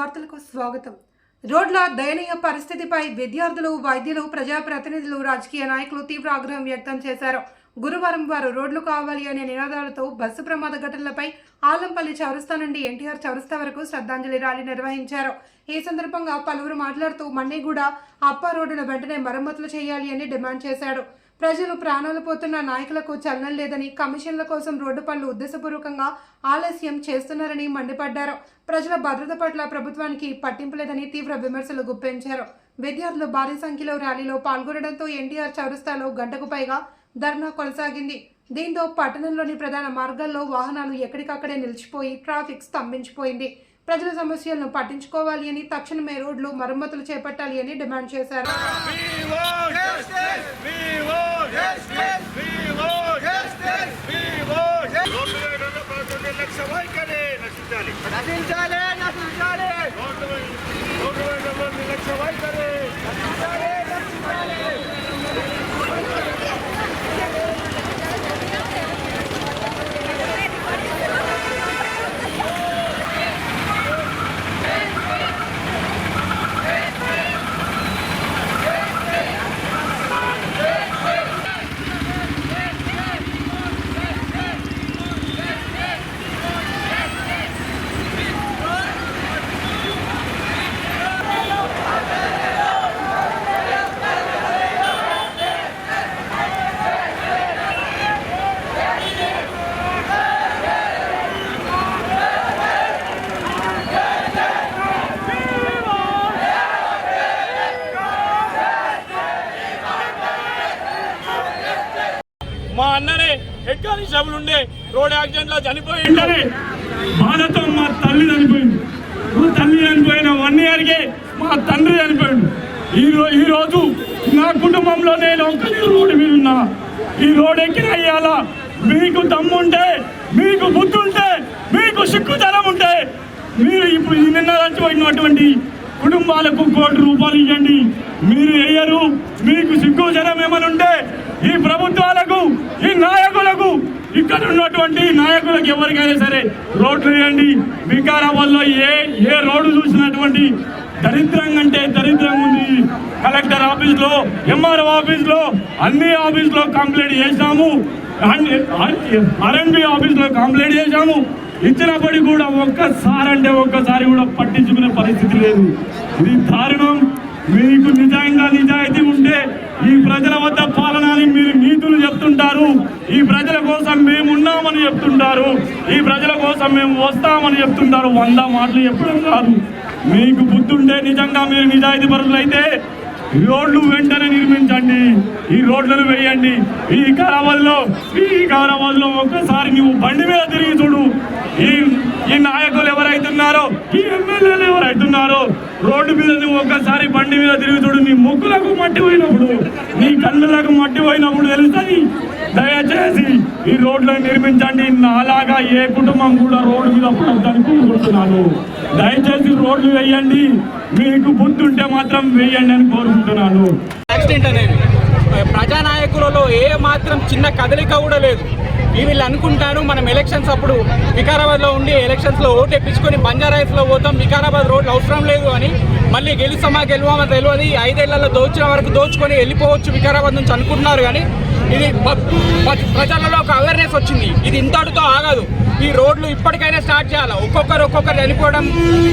వార్తలకు స్వాగతం. రోడ్ల దయనీయ పరిస్థితిపై విద్యార్థులు వైద్యులు ప్రజాప్రతినిధులు రాజకీయ నాయకులు తీవ్ర ఆగ్రహం వ్యక్తం చేశారు. గురువారం వారు రోడ్లు కావాలి అనే నినాదాలతో బస్సు ప్రమాద ఘటనలపై ఆలంపల్లి చౌరస్తా నుండి ఎన్టీఆర్ చౌరస్తా వరకు శ్రద్ధాంజలి ర్యాలీ నిర్వహించారు. ఈ సందర్భంగా పలువురు మాట్లాడుతూ మన్నిగూడ అప్ప రోడ్డును వెంటనే మరమ్మతులు చేయాలి అని డిమాండ్ చేశాడు. ప్రజలు ప్రాణాలు పోతున్న నాయకులకు చలనం లేదని కమిషన్ల కోసం రోడ్డు పనులు ఉద్దేశపూర్వకంగా ఆలస్యం చేస్తున్నారని మండిపడ్డారు. ప్రజల భద్రత పట్ల ప్రభుత్వానికి పట్టింపు లేదని తీవ్ర విమర్శలు గుప్పించారు. విద్యార్థులు భారీ సంఖ్యలో ర్యాలీలో పాల్గొనడంతో ఎన్టీఆర్ చౌరస్తాలో గంటకు పైగా ధర్నా కొనసాగింది. దీంతో పట్టణంలోని ప్రధాన మార్గాల్లో వాహనాలు ఎక్కడికక్కడే నిలిచిపోయి ట్రాఫిక్ స్తంభించిపోయింది. ప్రజల సమస్యలను పట్టించుకోవాలి అని తక్షణమే రోడ్లు మరమ్మతులు చేపట్టాలి అని డిమాండ్ చేశారు. We want justice. We want justice. We want justice. We want justice. Road మీద రెండు పదకొండు లక్షల వైఖరి నశించాలి నశించాలి నశించాలి రోడ్డు మీద రోడ్డు మీద రెండు లక్షల వైఖరి నశించాలి నశించాలి మా అన్ననే హెడ్ కానిస్టేబుల్ ఉండే రోడ్ యాక్సిడెంట్లో చనిపోయి బాధతో మా తల్లి చనిపోయింది. మా తల్లి చనిపోయిన వన్ ఇయర్కే మా తండ్రి చనిపోయింది ఈ రో- ఈ రోజు నా కుటుంబంలో నేను ఒక్కనే రోడ్డు మీద ఉన్నా. ఈ రోడ్ ఎక్కిన అయ్యాల మీకు దమ్ముంటే మీకు బుద్ధుంటే మీకు సిక్కుతనం ఉంటే మీరు ఇప్పుడు నిన్న చచ్చిపోయినటువంటి కుటుంబాలకు కోటి రూపాయలు ఇవ్వండి. మీరు వేయరు మీకు సిగ్గు జనం ఏమనుంటే ఈ ప్రభుత్వాలకు ఈ నాయకులకు ఇక్కడ ఉన్నటువంటి నాయకులకు ఎవరికైనా సరే రోడ్లు వేయండి. వికారాబాద్లో ఏ ఏ రోడ్డు చూసినటువంటి దరిద్రం అంటే దరిద్రం ఉంది. కలెక్టర్ ఆఫీస్లో ఎంఆర్ఓ ఆఫీస్లో అన్ని ఆఫీస్లో కంప్లైంట్ చేశాము. ఆర్ఎన్బి ఆఫీస్లో కంప్లైంట్ చేశాము. ఇచ్చినప్పటికీ కూడా ఒక్కసారి అంటే ఒక్కసారి కూడా పట్టించుకునే పరిస్థితి లేదు. ఇది దారుణం. మీకు నిజంగా నిజాయితీ ఉంటే ఈ ప్రజల వద్ద పాలనని మీరు నీతులు చెప్తుంటారు. ఈ ప్రజల వస్తామని చెప్తుంటారు. ఈ ప్రజల కోసం మేము వస్తామని చెప్తుంటారు. వంద మాటలు చెప్పడం కాదు. మీకు బుద్ధుంటే నిజంగా మీరు నిజాయితీ పరులైతే రోడ్లు వెంటనే నిర్మించండి. ఈ రోడ్లను వేయండి. ఈ కారవల్లో ఈ కారవల్లో ఒక్కసారి నువ్వు బండి మీద తిరిగి చూడు. ఈ ఈ నాయకులు ఎవరైతున్నారో ఈ ఎమ్మెల్యేలు ఎవరైతున్నారో రోడ్డు మీద నువ్వు ఒక్కసారి బండి మీద తిరిగి చూడు. నీ ముక్కులకు మట్టి పోయినప్పుడు నీ కన్నులకు మట్టి పోయినప్పుడు తెలుస్తుంది. దయచేసి ఈ రోడ్లను నిర్మించండి. నాలాగా ఏ కుటుంబం కూడా రోడ్డు మీద పడద్దని కోరుకుంటున్నాను. దయచేసి రోడ్లు వేయండి. మీకు బుద్ధుంటే మాత్రం వేయండి అని కోరుకుంటున్నాను. యాక్సిడెంట్ అనేది ప్రజానాయకులలో ఏ మాత్రం చిన్న కదలిక కూడా లేదు. వీళ్ళు అనుకుంటారు మనం ఎలక్షన్స్ అప్పుడు వికారాబాద్లో ఉండి ఎలక్షన్స్లో ఓటు తెప్పించుకొని బంజారాయిస్లో పోతాం వికారాబాద్ రోడ్లు అవసరం లేదు అని మళ్ళీ గెలుస్తామా గెలవామా తెలియదు. ఐదేళ్ళలో దోచిన వరకు దోచుకొని వెళ్ళిపోవచ్చు వికారాబాద్ నుంచి అనుకుంటున్నారు కానీ ఇది ప్రజలలో ఒక అవేర్నెస్ వచ్చింది. ఇది ఇంతటితో ఆగదు. ఈ రోడ్లు ఇప్పటికైనా స్టార్ట్ చేయాలి? ఒక్కొక్కరు ఒక్కొక్కరు చనిపోవడం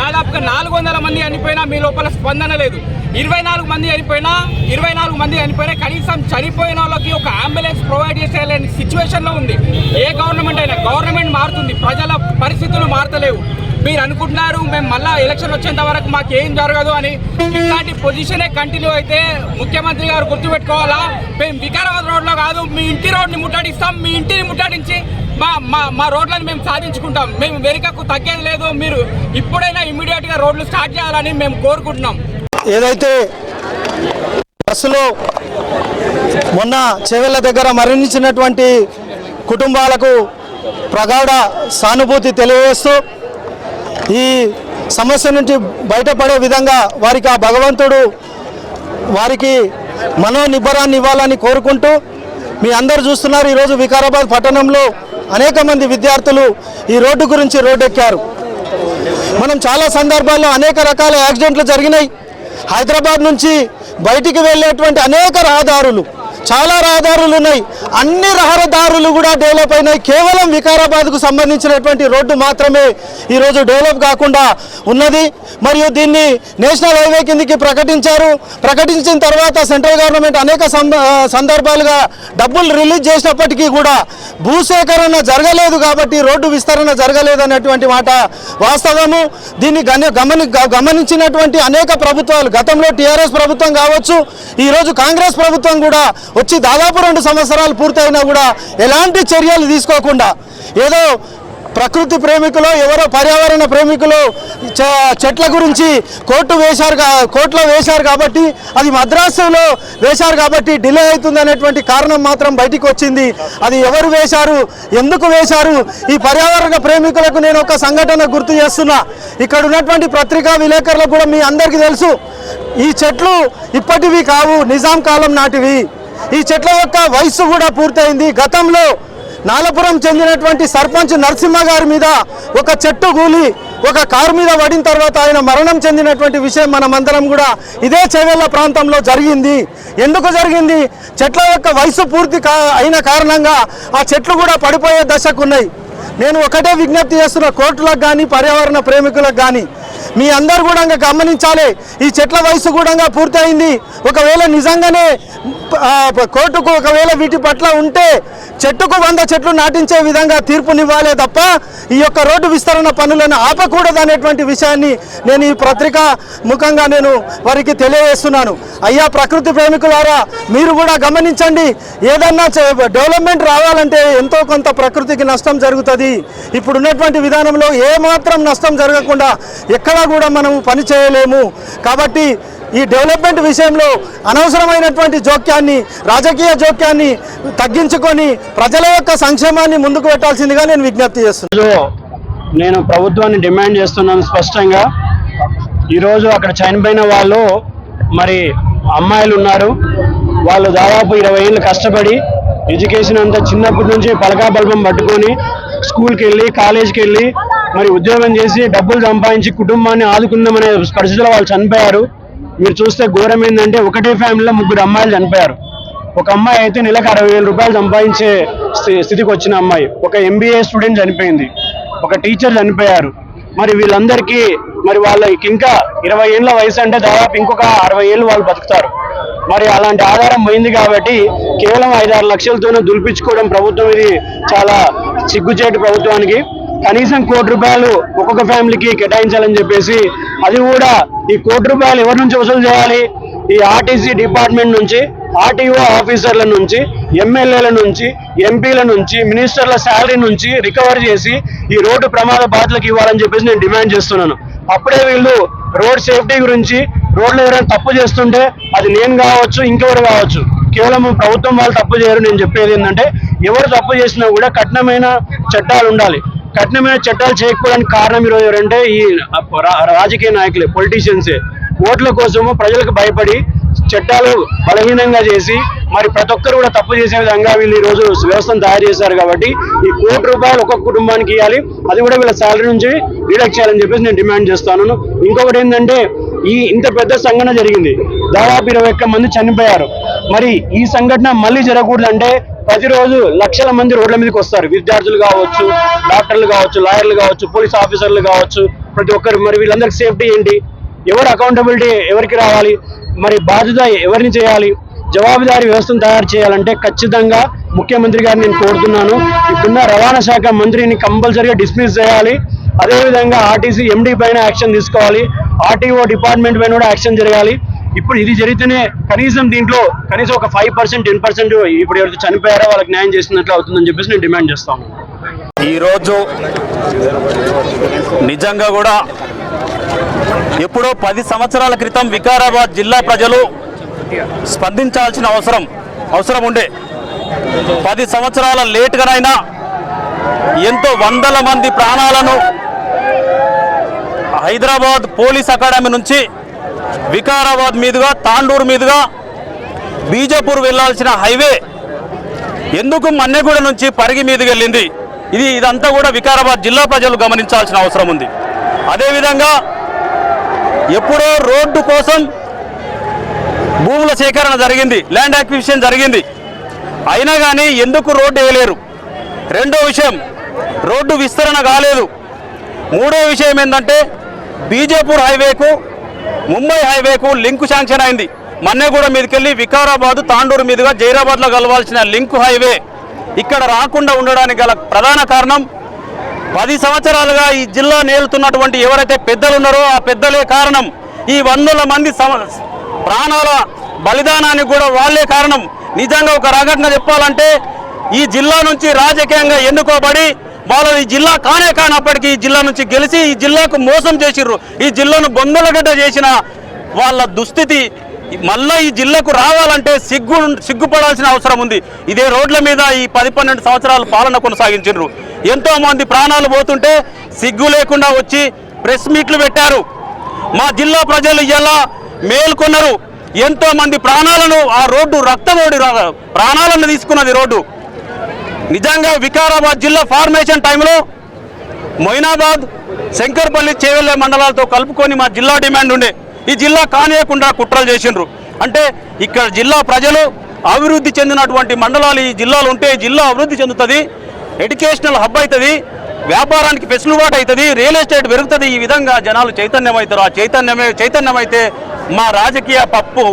దాదాపుగా నాలుగు వందల మంది చనిపోయినా మీ లోపల స్పందన లేదు. ఇరవై నాలుగు మంది చనిపోయినా ఇరవై నాలుగు మంది చనిపోయినా కనీసం చనిపోయిన వాళ్ళకి ఒక అంబులెన్స్ ప్రొవైడ్ చేసేయాలని సిచ్యువేషన్లో ఉంది. ఏ గవర్నమెంట్ అయినా గవర్నమెంట్ మారుతుంది. ప్రజల పరిస్థితులు మారతలేవు. మీరు అనుకుంటున్నారు మేము మళ్ళా ఎలక్షన్ వచ్చేంత వరకు మాకు ఏం జరగదు అని ఇట్లాంటి పొజిషనే కంటిన్యూ అయితే ముఖ్యమంత్రి గారు గుర్తుపెట్టుకోవాలా? మేము వికారాబాద్ రోడ్లో కాదు మీ ఇంటి రోడ్ని ముట్టడిస్తాం మీ ఇంటిని ముట్టడించి మా మా మా రోడ్లను మేము సాధించుకుంటాం. మేము వెనుకకు తగ్గేది లేదు మీరు ఇప్పుడైనా ఇమ్మీడియట్గా రోడ్లు స్టార్ట్ చేయాలని మేము కోరుకుంటున్నాం. ఏదైతే బస్సులో మొన్న చెవెళ్ళ దగ్గర మరణించినటువంటి కుటుంబాలకు ప్రగాఢ సానుభూతి తెలియజేస్తూ ఈ సమస్య నుంచి బయటపడే విధంగా వారికి ఆ భగవంతుడు వారికి మనోనిబ్బరాన్ని ఇవ్వాలని కోరుకుంటూ మీ అందరు చూస్తున్నారు. ఈరోజు వికారాబాద్ పట్టణంలో అనేక మంది విద్యార్థులు ఈ రోడ్డు గురించి రోడ్డెక్కారు. మనం చాలా సందర్భాల్లో అనేక రకాల యాక్సిడెంట్లు జరిగినాయి. హైదరాబాద్ నుంచి బయటికి వెళ్ళేటువంటి అనేక రహదారులు చాలా రహదారులు ఉన్నాయి. అన్ని రహదారులు కూడా డెవలప్ అయినాయి. కేవలం వికారాబాద్కు సంబంధించినటువంటి రోడ్డు మాత్రమే ఈరోజు డెవలప్ కాకుండా ఉన్నది. మరియు దీన్ని నేషనల్ హైవే కిందికి ప్రకటించారు. ప్రకటించిన తర్వాత సెంట్రల్ గవర్నమెంట్ అనేక సంద- సందర్భాలుగా డబ్బులు రిలీజ్ చేసినప్పటికీ కూడా భూసేకరణ జరగలేదు కాబట్టి రోడ్డు విస్తరణ జరగలేదు అనేటువంటి మాట వాస్తవము. దీన్ని గమని గమనించినటువంటి అనేక ప్రభుత్వాలు గతంలో టీఆర్ఎస్ ప్రభుత్వం కావచ్చు ఈరోజు కాంగ్రెస్ ప్రభుత్వం కూడా వచ్చి దాదాపు రెండు సంవత్సరాలు పూర్తయినా కూడా ఎలాంటి చర్యలు తీసుకోకుండా ఏదో ప్రకృతి ప్రేమికులు ఎవరో పర్యావరణ ప్రేమికులు చ- చెట్ల గురించి కోర్టు వేశారు కోర్టులో వేశారు కాబట్టి అది మద్రాసులో వేశారు కాబట్టి డిలే అవుతుంది అనేటువంటి కారణం మాత్రం బయటికి వచ్చింది. అది ఎవరు వేశారు ఎందుకు వేశారు? ఈ పర్యావరణ ప్రేమికులకు నేను ఒక సంఘటన గుర్తు చేస్తున్నా. ఇక్కడ ఉన్నటువంటి పత్రికా విలేకరులకు కూడా మీ అందరికీ తెలుసు. ఈ చెట్లు ఇప్పటివి కావు నిజాం కాలం నాటివి. ఈ చెట్ల యొక్క వయస్సు కూడా పూర్తయింది. గతంలో నాలపురం చెందినటువంటి సర్పంచ్ నరసింహ గారి మీద ఒక చెట్టు గూలి ఒక కారు మీద పడిన తర్వాత ఆయన మరణం చెందినటువంటి విషయం మనమందరం కూడా ఇదే చెవెళ్ళ ప్రాంతంలో జరిగింది. ఎందుకు జరిగింది? చెట్ల యొక్క వయసు పూర్తి కా అయిన కారణంగా ఆ చెట్లు కూడా పడిపోయే దశకు ఉన్నాయి. నేను ఒకటే విజ్ఞప్తి చేస్తున్న కోర్టులకు కానీ పర్యావరణ ప్రేమికులకు కానీ మీ అందరు కూడా గమనించాలి. ఈ చెట్ల వయసు కూడా పూర్తయింది. ఒకవేళ నిజంగానే కోర్టుకు ఒకవేళ వీటి పట్ల ఉంటే చెట్టుకు వంద చెట్లు నాటించే విధంగా తీర్పునివ్వాలే తప్ప ఈ యొక్క రోడ్డు విస్తరణ పనులను ఆపకూడదు అనేటువంటి విషయాన్ని నేను ఈ పత్రిక ముఖంగా నేను వారికి తెలియజేస్తున్నాను. అయ్యా ప్రకృతి ప్రేమికులారా మీరు కూడా గమనించండి. ఏదన్నా డెవలప్మెంట్ రావాలంటే ఎంతో కొంత ప్రకృతికి నష్టం జరుగుతుంది. ఇప్పుడు ఉన్నటువంటి విధానంలో ఏమాత్రం నష్టం జరగకుండా ఎక్కడ కూడా మనం పని చేయలేము. కాబట్టి ఈ డెవలప్మెంట్ విషయంలో అనవసరమైనటువంటి జోక్యాన్ని రాజకీయ జోక్యాన్ని తగ్గించుకొని ప్రజల యొక్క సంక్షేమాన్ని ముందుకు పెట్టాల్సిందిగా నేను విజ్ఞప్తి చేస్తున్నాను నేను ప్రభుత్వాన్ని డిమాండ్ చేస్తున్నాను స్పష్టంగా. ఈరోజు అక్కడ చనిపోయిన వాళ్ళు మరి అమ్మాయిలు ఉన్నారు. వాళ్ళు దాదాపు ఇరవై ఏళ్ళు కష్టపడి ఎడ్యుకేషన్ అంతా చిన్నప్పటి నుంచి పలకా బల్బం పట్టుకొని స్కూల్కి వెళ్ళి కాలేజీకి వెళ్ళి మరి ఉద్యోగం చేసి డబ్బులు సంపాదించి కుటుంబాన్ని ఆదుకుందామనే పరిస్థితిలో వాళ్ళు చనిపోయారు. మీరు చూస్తే ఘోరం ఏంటంటే ఒకటే ఫ్యామిలీలో ముగ్గురు అమ్మాయిలు చనిపోయారు. ఒక అమ్మాయి అయితే నెలకు అరవై వేల రూపాయలు సంపాదించే స్థి- స్థితికి వచ్చిన అమ్మాయి. ఒక ఎంబీఏ స్టూడెంట్ చనిపోయింది. ఒక టీచర్ చనిపోయారు. మరి వీళ్ళందరికీ మరి వాళ్ళకి ఇంకా ఇరవై ఏళ్ళ వయసు అంటే దాదాపు ఇంకొక అరవై ఏళ్ళు వాళ్ళు బతుకుతారు. మరి అలాంటి ఆధారం పోయింది కాబట్టి కేవలం ఐదారు లక్షలతోనే దులిపించుకోవడం ప్రభుత్వం ఇది చాలా సిగ్గుచేటు ప్రభుత్వానికి. కనీసం కోటి రూపాయలు ఒక్కొక్క ఫ్యామిలీకి కేటాయించాలని చెప్పేసి అది కూడా ఈ కోటి రూపాయలు ఎవరి నుంచి వసూలు చేయాలి? ఈ ఆర్టీసీ డిపార్ట్మెంట్ నుంచి ఆర్టీఓ ఆఫీసర్ల నుంచి ఎమ్మెల్యేల నుంచి ఎంపీల నుంచి మినిస్టర్ల శాలరీ నుంచి రికవర్ చేసి ఈ రోడ్డు ప్రమాద బాధలకు ఇవ్వాలని చెప్పేసి నేను డిమాండ్ చేస్తున్నాను. అప్పుడే వీళ్ళు రోడ్ సేఫ్టీ గురించి రోడ్లు ఎవరైనా తప్పు చేస్తుంటే అది నేను కావచ్చు ఇంకెవరు కావచ్చు. కేవలం ప్రభుత్వం వాళ్ళు తప్పు చేయరు. నేను చెప్పేది ఏంటంటే ఎవరు తప్పు చేసినా కూడా కఠినమైన చట్టాలు ఉండాలి. కఠినమైన చట్టాలు చేయకపోవడానికి కారణం ఈరోజు ఎవరంటే ఈ రా- రాజకీయ నాయకులే పొలిటీషియన్సే ఓట్ల కోసము ప్రజలకు భయపడి చట్టాలు బలహీనంగా చేసి మరి ప్రతి ఒక్కరు కూడా తప్పు చేసే విధంగా వీళ్ళు ఈ రోజు వ్యవస్థను తయారు చేశారు కాబట్టి ఈ కోటి రూపాయలు ఒక్కొక్క కుటుంబానికి ఇవ్వాలి. అది కూడా వీళ్ళ శాలరీ నుంచి రిడక్ట్ చేయాలని చెప్పేసి నేను డిమాండ్ చేస్తాను. ఇంకొకటి ఏంటంటే ఈ ఇంత పెద్ద సంఘటన జరిగింది. దాదాపు ఇరవై ఒక్క మంది చనిపోయారు. మరి ఈ సంఘటన మళ్ళీ జరగకూడదంటే ప్రతిరోజు లక్షల మంది రోడ్ల మీదకి వస్తారు. విద్యార్థులు కావచ్చు డాక్టర్లు కావచ్చు లాయర్లు కావచ్చు పోలీస్ ఆఫీసర్లు కావచ్చు ప్రతి ఒక్కరు. మరి వీళ్ళందరికీ సేఫ్టీ ఏంటి? ఎవరు అకౌంటబిలిటీ ఎవరికి రావాలి? మరి బాధ్యత ఎవరిని చేయాలి? జవాబుదారీ వ్యవస్థను తయారు చేయాలంటే ఖచ్చితంగా ముఖ్యమంత్రి గారిని నేను కోరుతున్నాను. ఇప్పుడున్న రవాణా శాఖ మంత్రిని కంపల్సరీగా డిస్మిస్ చేయాలి. అదేవిధంగా ఆర్టీసీ ఎండీ పైన యాక్షన్ తీసుకోవాలి. ఆర్టీఓ డిపార్ట్మెంట్ పైన కూడా యాక్షన్ జరగాలి. ఇప్పుడు ఇది జరిగితేనే కనీసం దీంట్లో కనీసం ఒక ఫైవ్ పర్సెంట్ టెన్ పర్సెంట్ ఇప్పుడు ఎవరికి చనిపోయారో వాళ్ళకి న్యాయం చేసినట్లు అవుతుందని చెప్పేసి నేను డిమాండ్ చేస్తాను ఈరోజు నిజంగా కూడా ఎప్పుడో పది సంవత్సరాల క్రితం వికారాబాద్ జిల్లా ప్రజలు స్పందించాల్సిన అవసరం అవసరం ఉండే. పది సంవత్సరాల లేట్గానైనా ఎంతో వందల మంది ప్రాణాలను హైదరాబాద్ పోలీస్ అకాడమీ నుంచి వికారాబాద్ మీదుగా తాండూరు మీదుగా బీజాపూర్ వెళ్ళాల్సిన హైవే ఎందుకు మన్నెగూడ నుంచి పరిగి మీదుకు వెళ్ళింది ఇది ఇదంతా కూడా వికారాబాద్ జిల్లా ప్రజలు గమనించాల్సిన అవసరం ఉంది. అదేవిధంగా ఎప్పుడో రోడ్డు కోసం భూముల సేకరణ జరిగింది ల్యాండ్ అక్విజిషన్ జరిగింది. అయినా కానీ ఎందుకు రోడ్డు వేయలేరు? రెండో విషయం రోడ్డు విస్తరణ కాలేదు. మూడో విషయం ఏంటంటే బీజేపూర్ హైవేకు ముంబై హైవేకు లింకు శాంక్షన్ అయింది. మన్నెగూడ మీదకెళ్ళి వికారాబాద్ తాండూరు మీదుగా జైరాబాద్లో కలవాల్సిన లింకు హైవే ఇక్కడ రాకుండా ఉండడానికి గల ప్రధాన కారణం పది సంవత్సరాలుగా ఈ జిల్లా నేలుతున్నటువంటి ఎవరైతే పెద్దలు ఉన్నారో ఆ పెద్దలే కారణం. ఈ వందల మంది సమ- ప్రాణాల బలిదానానికి కూడా వాళ్ళే కారణం. నిజంగా ఒక రకంగా చెప్పాలంటే ఈ జిల్లా నుంచి రాజకీయంగా ఎన్నుకోబడి వాళ్ళు ఈ జిల్లా కానే కానప్పటికీ ఈ జిల్లా నుంచి గెలిచి ఈ జిల్లాకు మోసం చేసిర్రు. ఈ జిల్లాను బొందలగడ్డ చేసిన వాళ్ళ దుస్థితి మళ్ళా ఈ జిల్లాకు రావాలంటే సిగ్గు సిగ్గుపడాల్సిన అవసరం ఉంది. ఇదే రోడ్ల మీద ఈ పది పన్నెండు సంవత్సరాలు పాలన కొనసాగించారు ఎంతో మంది ప్రాణాలు పోతుంటే సిగ్గు లేకుండా వచ్చి ప్రెస్ మీట్లు పెట్టారు. మా జిల్లా ప్రజలు ఎలా మేల్కొన్నారు. ఎంతో మంది ప్రాణాలను ఆ రోడ్డు రక్తమోడి ప్రాణాలను తీసుకున్నది రోడ్డు. నిజంగా వికారాబాద్ జిల్లా ఫార్మేషన్ టైంలో మొయినాబాద్ శంకర్పల్లి చేవెళ్ళ మండలాలతో కలుపుకొని మా జిల్లా డిమాండ్ ఉండే. ఈ జిల్లా కానియకుండా కుట్రలు చేసిండ్రు. అంటే ఇక్కడ జిల్లా ప్రజలు అభివృద్ధి చెందినటువంటి మండలాలు ఈ జిల్లాలు ఉంటే జిల్లా అభివృద్ధి చెందుతుంది ఎడ్యుకేషనల్ హబ్ అవుతుంది వ్యాపారానికి వెసులుబాటు అవుతుంది రియల్ ఎస్టేట్ పెరుగుతుంది. ఈ విధంగా జనాలు చైతన్యం అవుతారు ఆ చైతన్యమే చైతన్యమైతే మా రాజకీయ పప్పు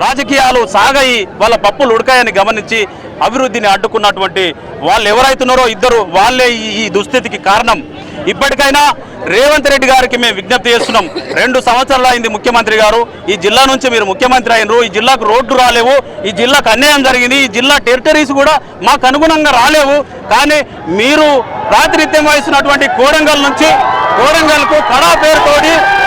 రాజకీయాలు సాగాయి వాళ్ళ పప్పులు ఉడకాయని గమనించి అభివృద్ధిని అడ్డుకున్నటువంటి వాళ్ళు ఎవరైతున్నారో ఇద్దరు వాళ్ళే ఈ- దుస్థితికి కారణం. ఇప్పటికైనా రేవంత్ రెడ్డి గారికి మేము విజ్ఞప్తి చేస్తున్నాం. రెండు సంవత్సరాలు అయింది ముఖ్యమంత్రి గారు. ఈ జిల్లా నుంచి మీరు ముఖ్యమంత్రి అయినరు. ఈ జిల్లాకు రోడ్లు రాలేవు. ఈ జిల్లాకు అన్యాయం జరిగింది. ఈ జిల్లా టెరిటరీస్ కూడా మాకు అనుగుణంగా రాలేవు. కానీ మీరు ప్రాతినిధ్యం వహిస్తున్నటువంటి కోరంగల్ నుంచి కోరంగల్కు కడా పేరుతోటి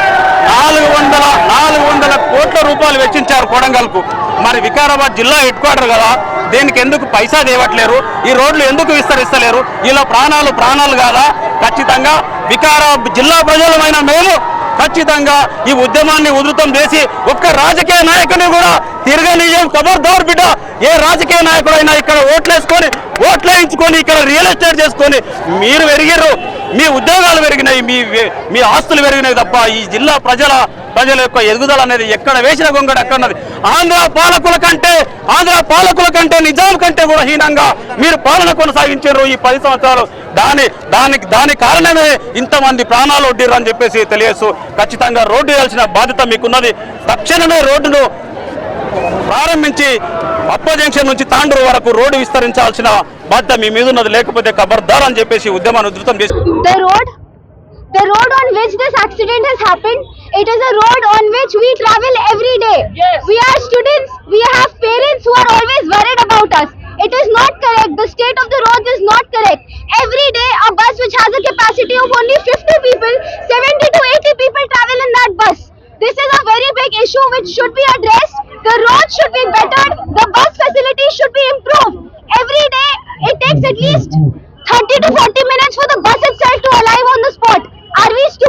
నాలుగు వందల నాలుగు వందల కోట్ల రూపాయలు వెచ్చించారు కొడంగల్కు. మరి వికారాబాద్ జిల్లా హెడ్ క్వార్టర్ కదా దీనికి ఎందుకు పైసా తేవట్లేరు? ఈ రోడ్లు ఎందుకు విస్తరిస్తలేరు? ఇలా ప్రాణాలు ప్రాణాలు కాదా? ఖచ్చితంగా వికారాబాద్ జిల్లా ప్రజలమైన మేము ఖచ్చితంగా ఈ ఉద్యమాన్ని ఉధృతం చేసి ఒక్క రాజకీయ నాయకుని కూడా తిరగనీయం ఖబర్దార్ బిడ్డ. ఏ రాజకీయ నాయకుడైనా ఇక్కడ ఓట్లేసుకొని ఓట్లేయించుకొని ఇక్కడ రియల్ ఎస్టేట్ చేసుకొని మీరు పెరిగిర్రు మీ ఉద్యోగాలు పెరిగినాయి మీ మీ ఆస్తులు పెరిగినాయి తప్ప ఈ జిల్లా ప్రజల ప్రజల యొక్క ఎదుగుదల అనేది ఎక్కడ వేసిన గొంగడు అక్కడన్నది ఆంధ్ర పాలకుల కంటే ఆంధ్ర పాలకుల కంటే నిజాం కంటే కూడా హీనంగా మీరు పాలన కొనసాగించారు ఈ పది సంవత్సరాలు. దాని దానికి దాని కారణమే ఇంతమంది ప్రాణాలు ఒడ్డిర్రు అని చెప్పేసి తెలియచ్చు ఖచ్చితంగా రోడ్డు వేయాల్సిన బాధ్యత మీకున్నది. తక్షణమే రోడ్డును ప్రారంభించి అప్ప జంక్షన్ నుంచి తాండూరు వరకు రోడ్డు విస్తరించాల్సిన బాధ్యత మీ మీద ఉన్నది లేకపోతే అని చెప్పేసి ఉద్యమాన్ని ఉధృతం చేసి the road The road on which this accident has happened, it is a road on which we travel every day. Yes. We are students, we have parents who are always worried about us. It is not correct. The state of the road is not correct. Every day, a bus which has a capacity of only 50 people, 70 to 80 people travel in that bus. This is a very big issue which should be addressed. The road should be bettered. The bus facilities should be improved it takes at least 30 to 40 minutes for the bus itself to arrive on the spot. Are we still